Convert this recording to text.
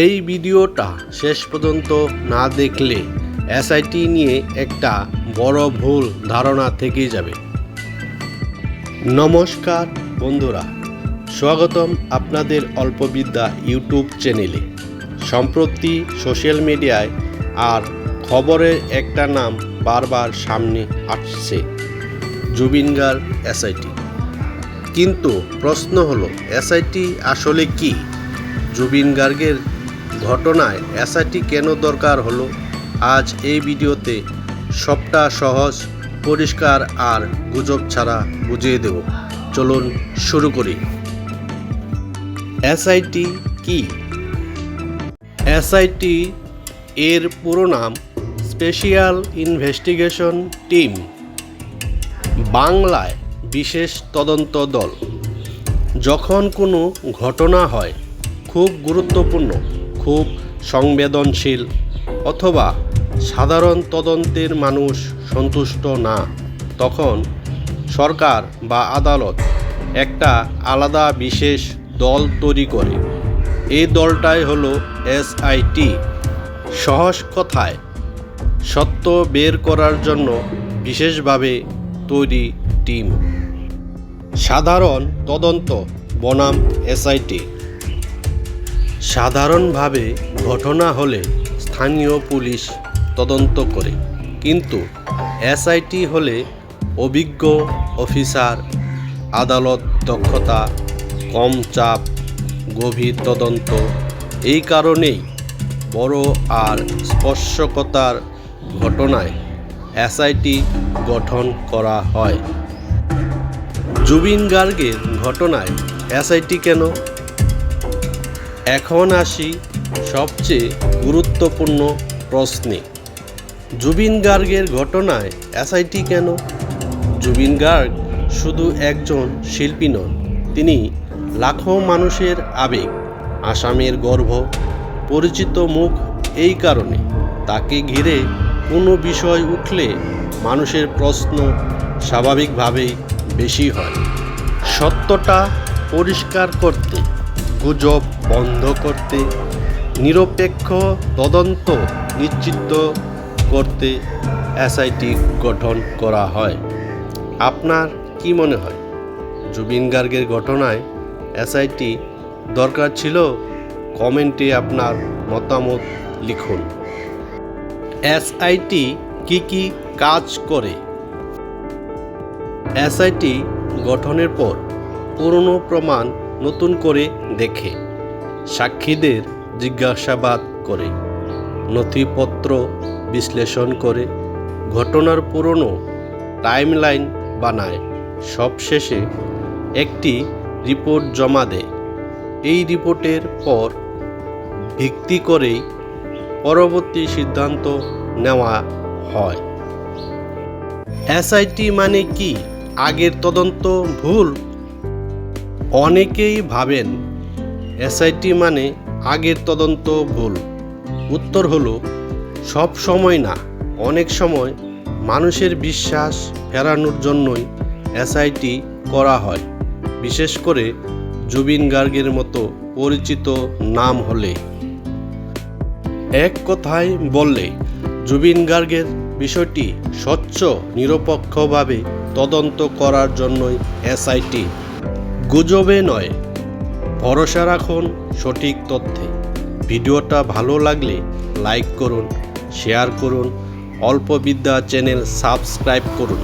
এই ভিডিওটা শেষ পর্যন্ত না দেখলে এসআইটি নিয়ে একটা বড় ভুল ধারণা থেকেই যাবে। নমস্কার বন্ধুরা, স্বাগতম আপনাদের অল্পবিদ্যা ইউটিউব চ্যানেলে। সম্প্রতি সোশ্যাল মিডিয়ায় আর খবরের একটা নাম বারবার সামনে আসছে জুবিন গার্গ এসআইটি কিন্তু প্রশ্ন হলো এসআইটি আসলে কি? জুবিন গার্গের ঘটনায় এসআইটি কেন দরকার হলো? আজ এই ভিডিওতে সবটা সহজ, পরিষ্কার আর গুজব ছাড়া বুঝিয়ে দেব। চলুন শুরু করি। এসআইটি কি? এসআইটি এর পুরো নাম স্পেশাল ইনভেস্টিগেশন টিম। বাংলায় বিশেষ তদন্ত দল। যখন কোনো ঘটনা হয়, খুব গুরুত্বপূর্ণ। খুব সংবেদনশীল অথবা সাধারণ তদন্তের মানুষ সন্তুষ্ট না, তখন সরকার বা আদালত একটা আলাদা বিশেষ দল তৈরি করে। এই দলটাই হলো এসআইটি সহজ কথায়, সত্য বের করার জন্য বিশেষভাবে তৈরি টিম। সাধারণ তদন্ত বনাম এসআইটি সাধারণভাবে ঘটনা হলে স্থানীয় পুলিশ তদন্ত করে। কিন্তু এসআইটি হলে অভিজ্ঞ অফিসার আদালত দক্ষতা, কম চাপ, গভীর তদন্ত, এই কারণেই বড় আর স্পর্শকতার ঘটনায় এসআইটি গঠন করা হয়। জুবিন গার্গের ঘটনায় এসআইটি কেন? এখন আসি সবচেয়ে গুরুত্বপূর্ণ প্রশ্নে। জুবিন গার্গের ঘটনায় এসআইটি কেন? জুবিন গার্গ শুধু একজন শিল্পী নন, তিনি লাখো মানুষের আবেগ, আসামের গর্ভ পরিচিত মুখ এই কারণে তাকে ঘিরে কোনো বিষয় উঠলে মানুষের প্রশ্ন স্বাভাবিকভাবেই বেশি হয়। সত্যটা পরিষ্কার করতে গুজব বন্ধ করতে, নিরপেক্ষ তদন্ত নিশ্চিত করতে এসআইটি গঠন করা হয়। আপনার কি মনে হয়? জুবিন গার্গের ঘটনায় এসআইটি দরকার ছিল? কমেন্টে আপনার মতামত লিখুন। এসআইটি কি কি কাজ করে? এসআইটি গঠনের পর পুরনো প্রমাণ নতুন করে দেখে। সাক্ষীদের জিজ্ঞাসাবাদ করে। নথিপত্র বিশ্লেষণ করে। ঘটনার পুরনো টাইমলাইন বানায়। সবশেষে একটি রিপোর্ট জমা দেয়। এই রিপোর্টের পর ভিত্তি করেই পরবর্তী সিদ্ধান্ত নেওয়া হয়। এসআইটি মানে কি? আগের তদন্ত ভুল অনেকেই ভাবেন এসআইটি মানে আগের তদন্ত ভুল। উত্তর হলো, সব সময় না। অনেক সময় মানুষের বিশ্বাস ফেরানোর জন্যই এসআইটি করা হয়। বিশেষ করে জুবিন গার্গের মতো পরিচিত নাম হলে। এক কথায় বললে, জুবিন গার্গের বিষয়টি স্বচ্ছ, নিরপেক্ষভাবে তদন্ত করার জন্যই এসআইটি গুজবে নয়। ভরসা রাখুন সঠিক তথ্যে। ভিডিওটা ভালো লাগলে লাইক করুন, শেয়ার করুন অল্পবিদ্যা চ্যানেল সাবস্ক্রাইব করুন।